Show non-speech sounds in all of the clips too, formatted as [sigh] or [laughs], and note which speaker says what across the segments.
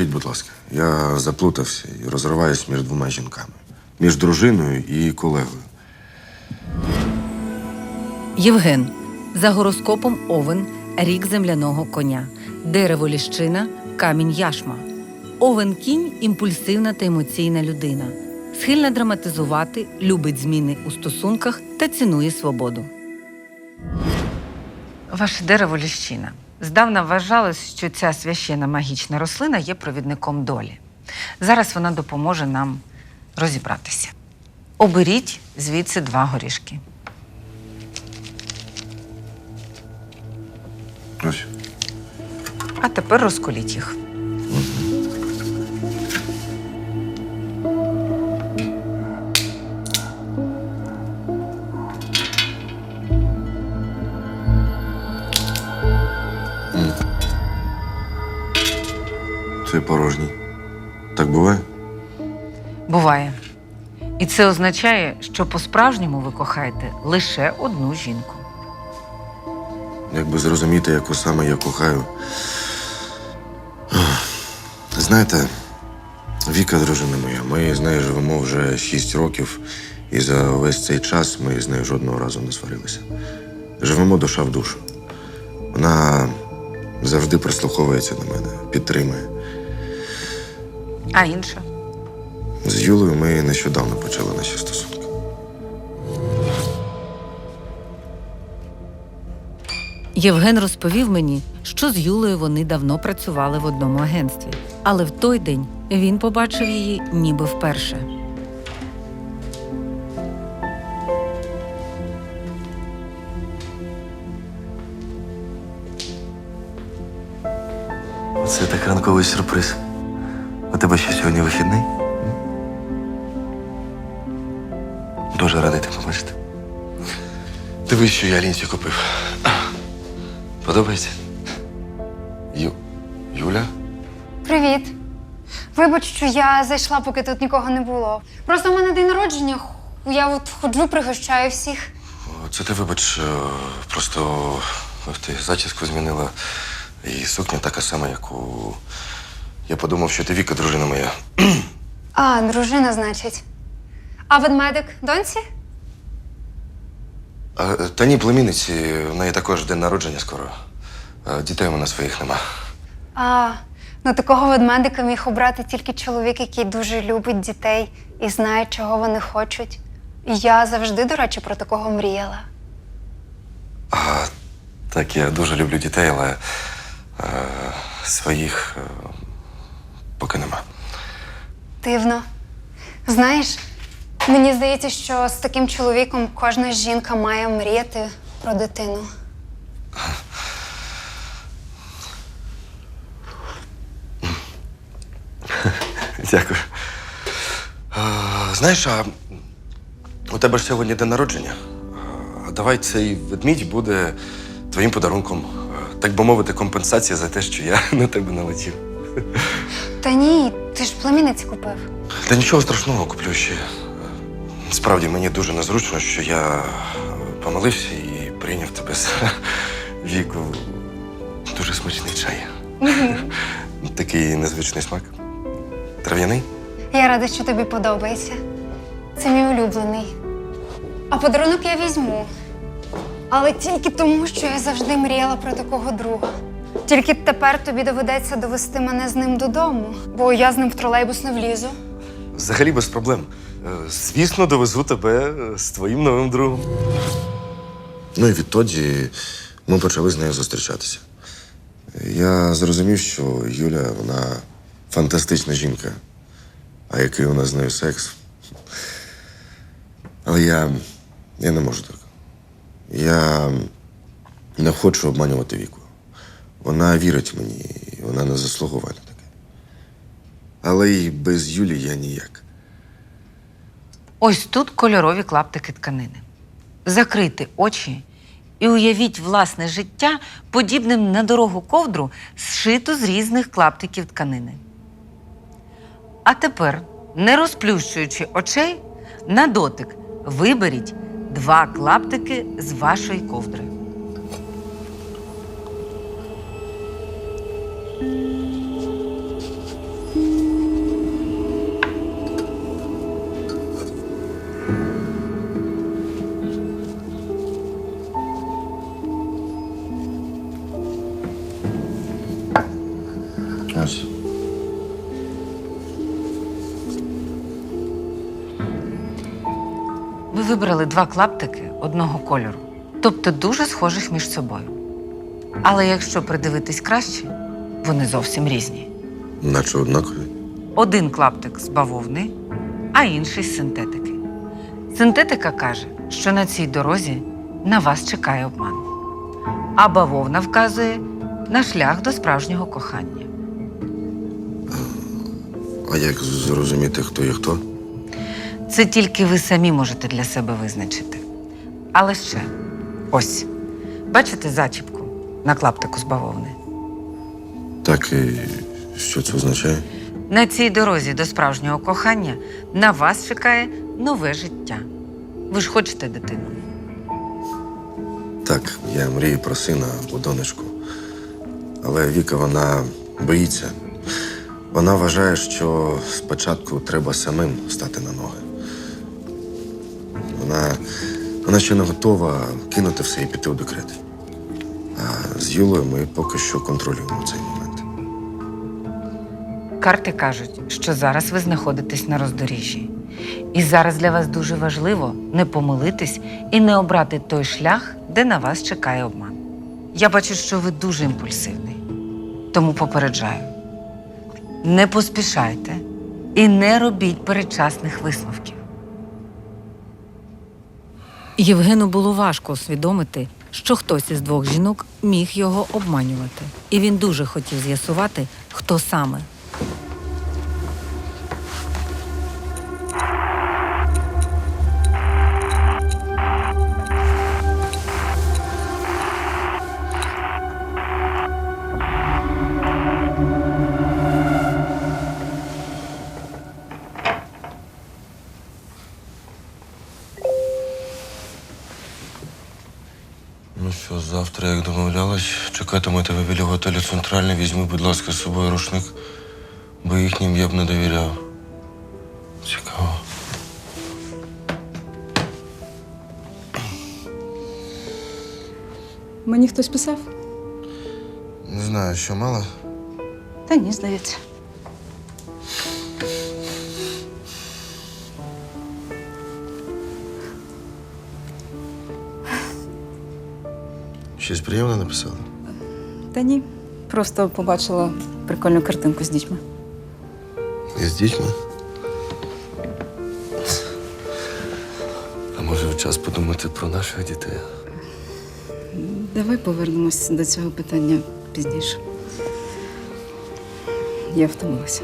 Speaker 1: Допоможіть, будь ласка. Я заплутався і розриваюсь між двома жінками. Між дружиною і колегою.
Speaker 2: Євген за гороскопом Овен, рік земляного коня, дерево ліщина, камінь яшма. Овен кінь імпульсивна та емоційна людина, схильна драматизувати, любить зміни у стосунках та цінує свободу. Ваше дерево ліщина. Здавна вважалось, що ця священна магічна рослина є провідником долі. Зараз вона допоможе нам розібратися. Оберіть звідси два горішки.
Speaker 1: Ось.
Speaker 2: А тепер розколіть їх.
Speaker 1: Порожній. Так буває?
Speaker 2: Буває. І це означає, що по-справжньому ви кохаєте лише одну жінку.
Speaker 1: Якби зрозуміти, яку саме я кохаю. Знаєте, Віка, дружина моя, ми з нею живемо вже шість років, і за весь цей час ми з нею жодного разу не сварилися. Живемо душа в душу. Вона завжди прислуховується до мене, підтримує.
Speaker 2: А інша?
Speaker 1: З Юлею ми нещодавно почали наші стосунки.
Speaker 2: Євген розповів мені, що з Юлею вони давно працювали в одному агентстві, але в той день він побачив її ніби вперше.
Speaker 3: Це так ранковий сюрприз. Тебе що сьогодні вихідний? Дуже радий тебе бачити. Дивись, що я лінці купив. Подобається? Ю... Юля?
Speaker 4: Привіт. Вибач, що я зайшла, поки тут нікого не було. Просто в мене день народження. Я от ходжу, пригощаю всіх.
Speaker 1: О, Це ти вибач, е, просто ти зачіску змінила, і сукня така сама, як у. Я подумав, що ти Віка, дружина моя.
Speaker 4: А, дружина, значить. А ведмедик доньці?
Speaker 1: А, та ні, племінниці, в неї також день народження скоро. А, Дітей у мене своїх нема.
Speaker 4: А, ну такого ведмедика міг обрати тільки чоловік, який дуже любить дітей і знає, чого вони хочуть. І я завжди, до речі, про такого мріяла.
Speaker 1: А, так, я дуже люблю дітей, але е, своїх е.
Speaker 4: Дивно. Знаєш, мені здається, що з таким чоловіком кожна жінка має мріяти про дитину.
Speaker 1: Дякую. Знаєш, а у тебе ж сьогодні день народження. Давай цей ведмідь буде твоїм подарунком. Так би мовити, компенсація за те, що я [laughs] на тебе налетів.
Speaker 4: Та ні, ти ж племінниці купив.
Speaker 1: Та нічого страшного куплю ще. Справді мені дуже незручно, що я помилився і прийняв тебе з віку. Дуже смачний чай. Такий незвичний смак. Трав'яний?
Speaker 4: Я рада, що тобі подобається. Це мій улюблений. А подарунок я візьму. Але тільки тому, що я завжди мріяла про такого друга. Тільки тепер тобі доведеться довести мене з ним додому, бо я з ним в тролейбус не влізу.
Speaker 1: Взагалі без проблем. Е, Звісно, довезу тебе е, з твоїм новим другом. Ну і відтоді ми почали з нею зустрічатися. Я зрозумів, що Юля, вона фантастична жінка. А який у нас з нею секс. Але я, я не можу так. Я не хочу обманювати віку. Вона вірить мені, вона не заслуговує на таке. Але і без Юлі я ніяк.
Speaker 2: Ось тут кольорові клаптики тканини. Закрийте очі і уявіть власне життя подібним на дорогу ковдру, зшиту з різних клаптиків тканини. А тепер, не розплющуючи очей, на дотик виберіть два клаптики з вашої ковдри. Ви вибрали два клаптики одного кольору, тобто дуже схожих між собою. Але якщо придивитись краще, вони зовсім різні.
Speaker 1: Наче однакові.
Speaker 2: Один клаптик з бавовни, а інший з синтетики. Синтетика каже, що на цій дорозі на вас чекає обман. А бавовна вказує на шлях до справжнього кохання.
Speaker 1: А як зрозуміти, хто є хто?
Speaker 2: Це тільки ви самі можете для себе визначити. Але ще ось, бачите зачіпку на клаптику з бавовни?
Speaker 1: Так, і що це означає?
Speaker 2: На цій дорозі до справжнього кохання на вас чекає нове життя. Ви ж хочете дитину.
Speaker 1: Так, я мрію про сина або донечку. Але Віка вона боїться. Вона вважає, що спочатку треба самим стати на ноги. Вона, вона ще не готова кинути все і піти у декрет. А з Юлею ми поки що контролюємо цей момент.
Speaker 2: Карти кажуть, що зараз ви знаходитесь на роздоріжжі. І зараз для вас дуже важливо не помилитись і не обрати той шлях, де на вас чекає обман. Я бачу, що ви дуже імпульсивний, тому попереджаю: не поспішайте і не робіть передчасних висновків. Євгену було важко усвідомити, що хтось із двох жінок міг його обманювати, і він дуже хотів з'ясувати, хто саме.
Speaker 1: біля готелю Центральний. Візьми, будь ласка, з собою рушник, бо їхнім я б не довіряв. Цікаво.
Speaker 5: Мені хтось писав?
Speaker 1: Не знаю, що мало.
Speaker 5: Та ні, здається.
Speaker 1: Щось приємне написала.
Speaker 5: Та ні. Просто побачила прикольну картинку з дітьми.
Speaker 1: І з дітьми. А може час подумати про наших дітей?
Speaker 5: Давай повернемось до цього питання пізніше. Я втомилася.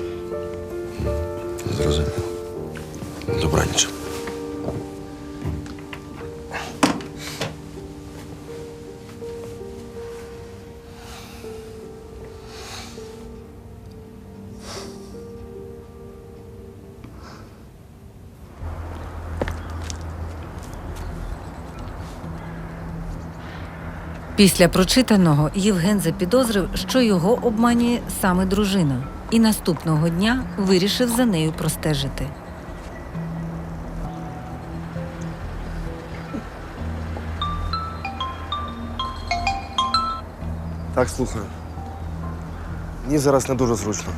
Speaker 1: Зрозумів. Добраніч.
Speaker 2: Після прочитаного Євген запідозрив, що його обманює саме дружина, і наступного дня вирішив за нею простежити.
Speaker 1: Так, слухаю. Мені зараз не дуже зручно.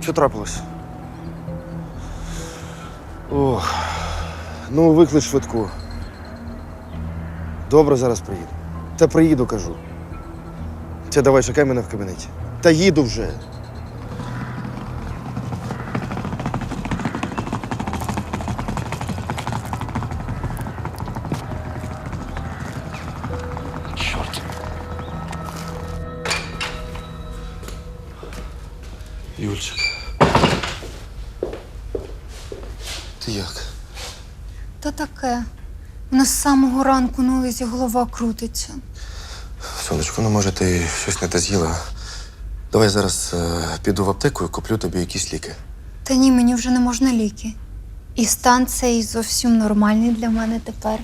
Speaker 1: Що трапилось? Ох. Ну, виклич швидку. Добре, зараз приїду. Та приїду, кажу. Це давай чекай мене в кабінеті. Та їду вже.
Speaker 4: Ранку на лизі голова крутиться.
Speaker 1: Сонечко, ну може ти щось не те з'їла. Давай зараз е, піду в аптеку і куплю тобі якісь ліки.
Speaker 4: Та ні, мені вже не можна ліки. І стан цей зовсім нормальний для мене тепер.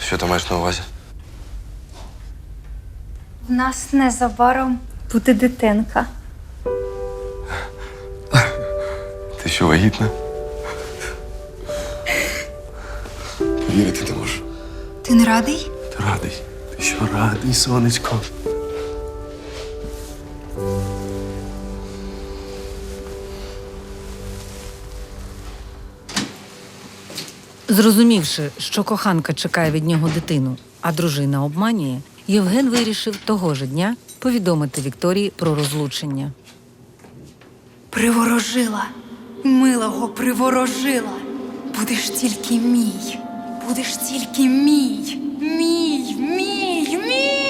Speaker 1: Що ти маєш на увазі?
Speaker 4: В нас незабаром буде дитинка.
Speaker 1: Ти що, вагітна? Вірити не можу.
Speaker 4: Ти не радий?
Speaker 1: Ти радий. Ти що радий, сонечко?
Speaker 2: Зрозумівши, що коханка чекає від нього дитину, а дружина обманює, Євген вирішив того ж дня повідомити Вікторії про розлучення.
Speaker 6: Приворожила, милого приворожила. Будеш тільки мій, будеш тільки мій, мій, мій, мій.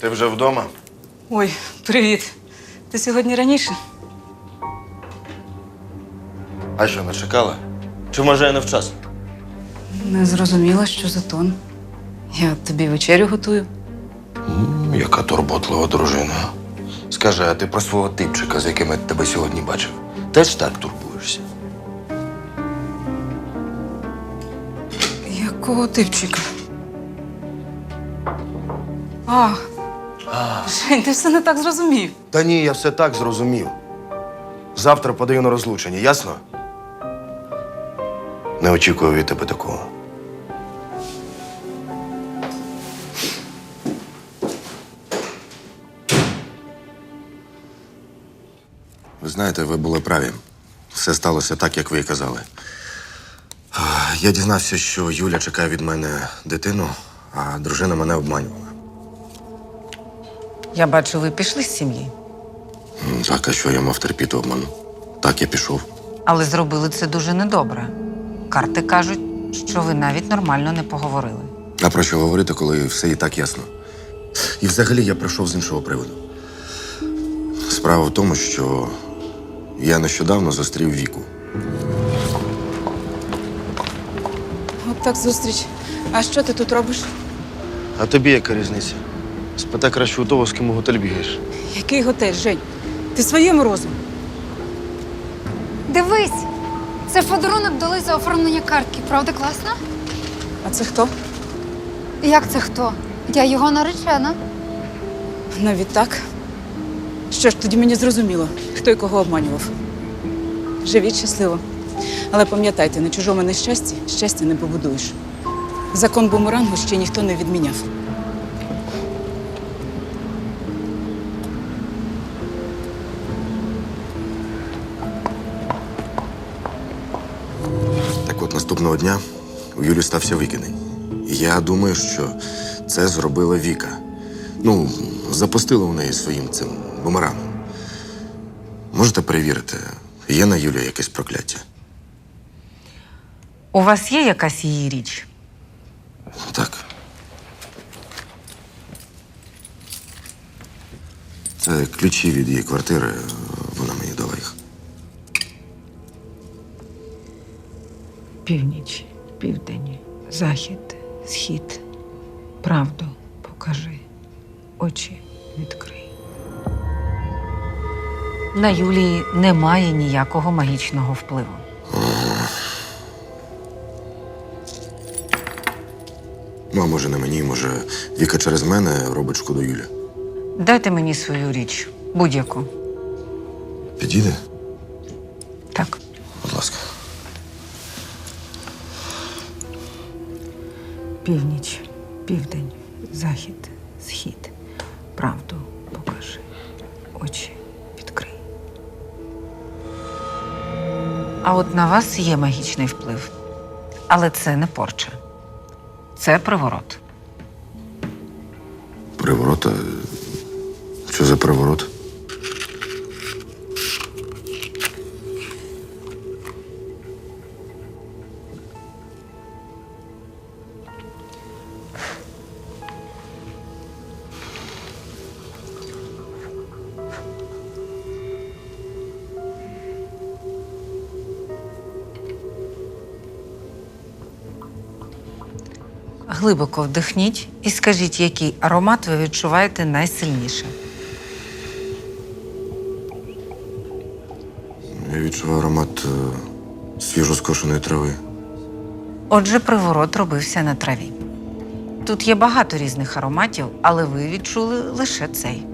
Speaker 1: Ти вже вдома?
Speaker 5: Ой, привіт. Ти сьогодні раніше?
Speaker 1: А що, не чекала? Чи може я не вчасно?
Speaker 5: Не зрозуміла, що за тон. Я тобі вечерю готую.
Speaker 1: Яка турботлива дружина. Скажи, а ти про свого типчика, з яким я тебе сьогодні бачив, теж так турбуєшся?
Speaker 5: Якого типчика? А. Жень, ти все не так зрозумів.
Speaker 1: Та ні, я все так зрозумів. Завтра подаю на розлучення, ясно? Не очікую від тебе такого. Знаєте, ви були праві. Все сталося так, як ви і казали. Я дізнався, що Юля чекає від мене дитину, а дружина мене обманювала.
Speaker 2: Я бачу, ви пішли з сім'ї,
Speaker 1: М, Так, а що я мав терпіти обману? Так, я пішов.
Speaker 2: але зробили це дуже недобре. Карти кажуть, що ви навіть нормально не поговорили.
Speaker 1: А про що говорити, коли все і так ясно? І взагалі я прийшов з іншого приводу. Справа в тому, що я нещодавно зустрів віку.
Speaker 5: От так зустріч. А що ти тут робиш?
Speaker 1: А тобі яка різниця? Спитай краще у того, з ким у готель бігаєш.
Speaker 5: Який готель, Жень? Ти своєму розумі?
Speaker 4: Дивись! Це подарунок дали за оформлення картки. Правда, класно?
Speaker 5: А це хто?
Speaker 4: Як це хто? Я його наречена.
Speaker 5: Навіть так. Що ж, тоді мені зрозуміло, хто і кого обманював. Живіть щасливо. Але пам'ятайте, на чужому нещасті щастя не побудуєш. Закон бумерангу ще ніхто не відміняв.
Speaker 1: Так от наступного дня у Юлі стався викидень. Я думаю, що це зробила Віка. Ну, запустила у неї своїм цим бумерангом. Можете перевірити, є на Юлі якесь прокляття?
Speaker 2: У вас є якась її річ?
Speaker 1: Так. Це ключі від її квартири. Вона мені дала їх.
Speaker 2: Північ, південь, захід, схід. Правду покажи, очі відкрий. На Юлії немає ніякого магічного впливу.
Speaker 1: Ну, а може, не мені, може, Віка через мене робить шкоду Юлі.
Speaker 2: Дайте мені свою річ, будь-яку.
Speaker 1: Підійде?
Speaker 2: Так.
Speaker 1: Будь ласка.
Speaker 2: Північ, А от на вас є магічний вплив. Але це не порча. Це приворот.
Speaker 1: Приворот? а Що за приворот?
Speaker 2: Глибоко вдихніть і скажіть, який аромат ви відчуваєте найсильніше.
Speaker 1: Я відчуваю аромат е, свіжо трави.
Speaker 2: Отже, приворот робився на траві. Тут є багато різних ароматів, але ви відчули лише цей.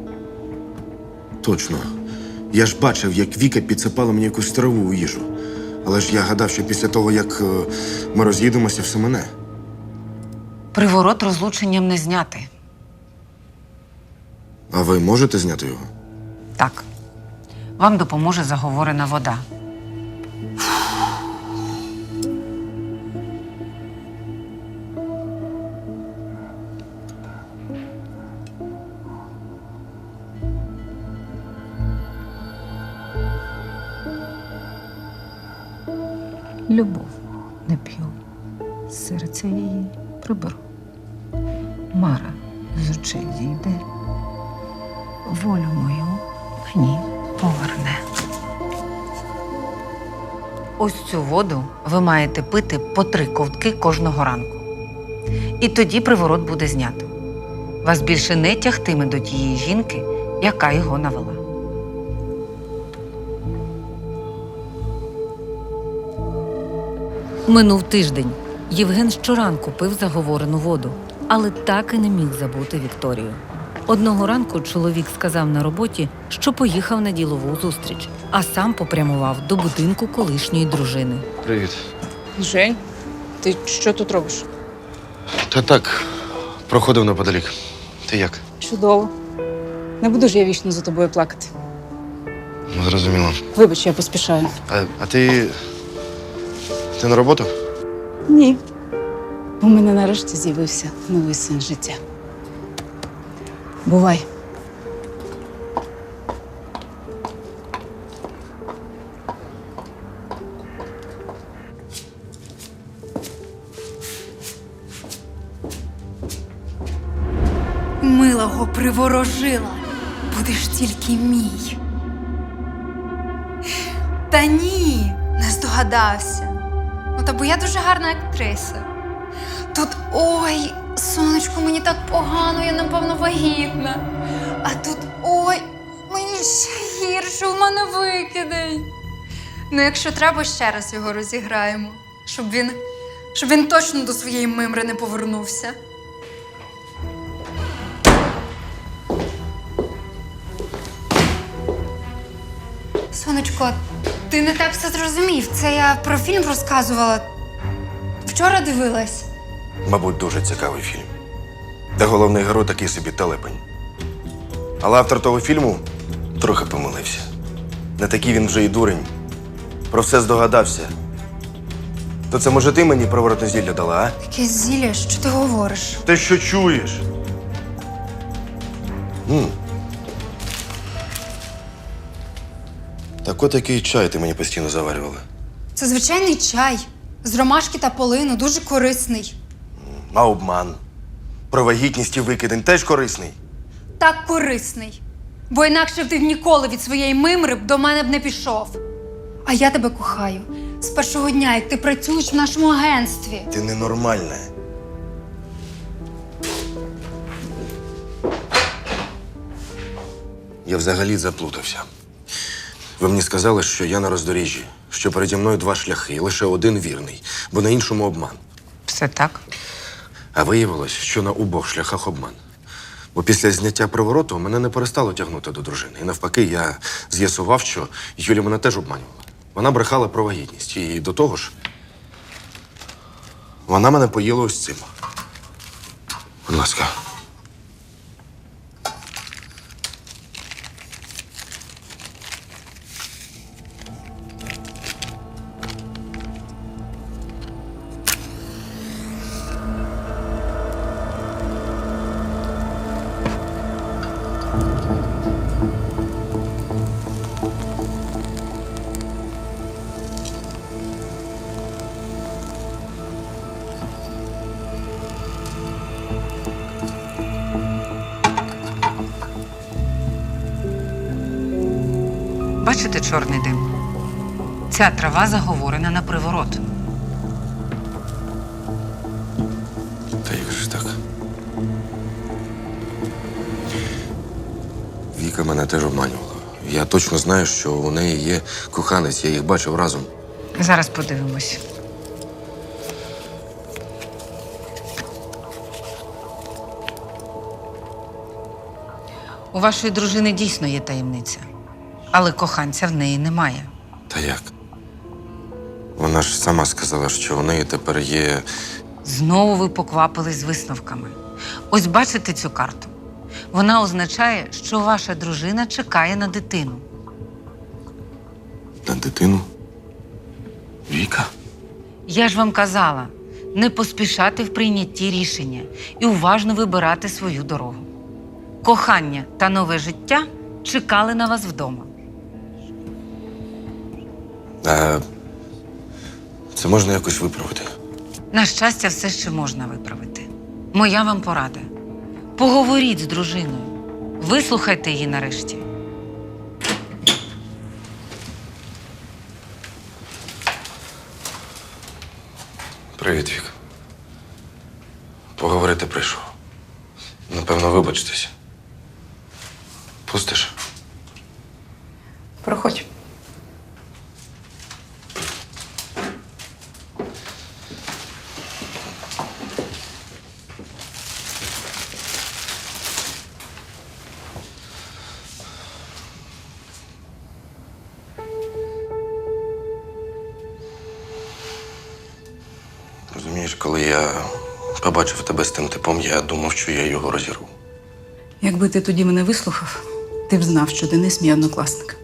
Speaker 1: Точно. Я ж бачив, як Віка підсипала мені якусь траву у їжу. Але ж я гадав, що після того, як е, ми роз'їдемося, все мене.
Speaker 2: Приворот розлученням не зняти.
Speaker 1: А ви можете зняти його?
Speaker 2: Так. Вам допоможе заговорена вода. Любов не п'ю, серце її приберу. Ось цю воду ви маєте пити по три ковтки кожного ранку. І тоді приворот буде знято. Вас більше не тягтиме до тієї жінки, яка його навела. Минув тиждень. Євген щоранку пив заговорену воду, але так і не міг забути Вікторію. Одного ранку чоловік сказав на роботі, що поїхав на ділову зустріч, а сам попрямував до будинку колишньої дружини.
Speaker 1: Привіт.
Speaker 5: Жень, ти що тут робиш?
Speaker 1: Та так, проходив неподалік. Ти як?
Speaker 5: Чудово. Не буду ж я вічно за тобою плакати.
Speaker 1: Ну, зрозуміло.
Speaker 5: Вибач, я поспішаю.
Speaker 1: А, а ти. Ти на роботу?
Speaker 5: Ні. У мене нарешті з'явився новий син життя. Бувай.
Speaker 4: Милого приворожила, будеш тільки мій. Та ні, не здогадався. Ну, та бо я дуже гарна актриса. Тут ой, сонечко, мені так погано, я напевно вагітна. А тут ой, мені ще гірше, у мене викидень. Ну, якщо треба, ще раз його розіграємо, щоб він, щоб він точно до своєї мимри не повернувся. Сонечко, ти не так все зрозумів. Це я про фільм розказувала. Вчора дивилась.
Speaker 1: Мабуть, дуже цікавий фільм. Де головний герой такий собі телепень. Але автор того фільму трохи помилився. Не такий він вже і дурень. Про все здогадався. То це може ти мені приворотне зілля дала, а?
Speaker 4: Якесь зілля, що ти говориш?
Speaker 1: Те, що чуєш. м Так от який чай ти мені постійно заварювала.
Speaker 4: Це звичайний чай з ромашки та полину, дуже корисний.
Speaker 1: А обман. Про вагітність і викидень теж корисний.
Speaker 4: Так корисний. Бо інакше б ти ніколи від своєї мимри б до мене б не пішов. А я тебе кохаю з першого дня, як ти працюєш в нашому агентстві.
Speaker 1: Ти ненормальна. Я взагалі заплутався. Ви мені сказали, що я на роздоріжжі, що переді мною два шляхи, лише один вірний, бо на іншому обман.
Speaker 2: Все так.
Speaker 1: А виявилось, що на обох шляхах обман. Бо після зняття привороту мене не перестало тягнути до дружини. І навпаки, я з'ясував, що Юля мене теж обманювала. Вона брехала про вагітність. І до того ж, вона мене поїла ось цим. Будь ласка.
Speaker 2: чорний дим. Ця трава заговорена на приворот.
Speaker 1: Та як же так? Віка мене теж обманювала. Я точно знаю, що у неї є коханець, я їх бачив разом.
Speaker 2: Зараз подивимось. У вашої дружини дійсно є таємниця але коханця в неї немає.
Speaker 1: Та як? Вона ж сама сказала, що у неї тепер є.
Speaker 2: Знову ви поквапились з висновками. Ось бачите цю карту. Вона означає, що ваша дружина чекає на дитину.
Speaker 1: на дитину. Віка?
Speaker 2: Я ж вам казала не поспішати в прийнятті рішення і уважно вибирати свою дорогу. Кохання та нове життя чекали на вас вдома.
Speaker 1: А це можна якось виправити.
Speaker 2: На щастя, все ще можна виправити. Моя вам порада. Поговоріть з дружиною. Вислухайте її нарешті.
Speaker 1: Привіт, Вік. Поговорити прийшов. Напевно, вибачтесь. Пустиш?
Speaker 5: Проходь.
Speaker 1: Коли я побачив тебе з тим типом, я думав, що я його розірву.
Speaker 5: Якби ти тоді мене вислухав, ти б знав, що Денис мій однокласник.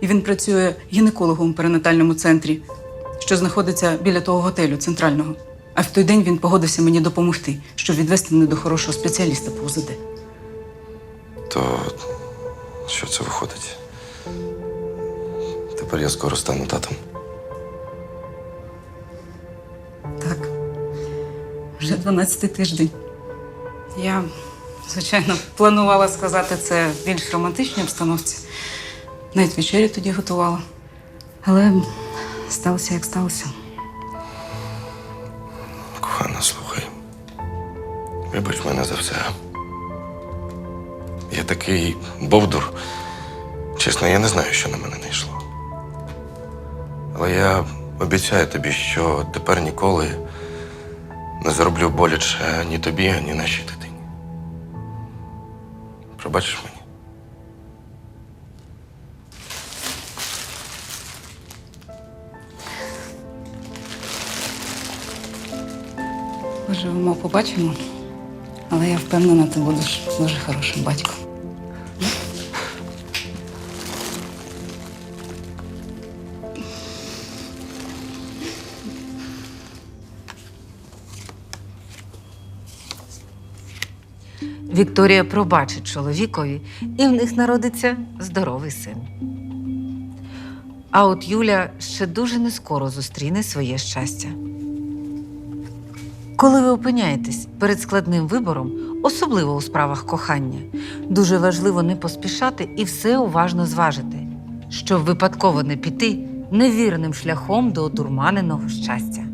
Speaker 5: І він працює гінекологом у перинатальному центрі, що знаходиться біля того готелю центрального. А в той день він погодився мені допомогти, щоб відвести мене до хорошого спеціаліста по УЗД.
Speaker 1: То що це виходить? Тепер я скоро стану татом.
Speaker 5: Вже 12 тиждень. Я, звичайно, планувала сказати це в більш романтичній обстановці. Навіть вечерю тоді готувала. Але сталося, як сталося.
Speaker 1: Кохана, слухай. Вибач мене за все. Я такий бовдур. Чесно, я не знаю, що на мене не йшло. Але я обіцяю тобі, що тепер ніколи не зроблю боляче ні тобі, ані нашій дитині. Пробачиш мені?
Speaker 5: Поживемо, побачимо. Але я впевнена, ти будеш дуже хорошим батьком.
Speaker 2: Вікторія пробачить чоловікові, і в них народиться здоровий син. А от Юля ще дуже нескоро зустріне своє щастя. Коли ви опиняєтесь перед складним вибором, особливо у справах кохання, дуже важливо не поспішати і все уважно зважити, щоб випадково не піти невірним шляхом до одурманеного щастя.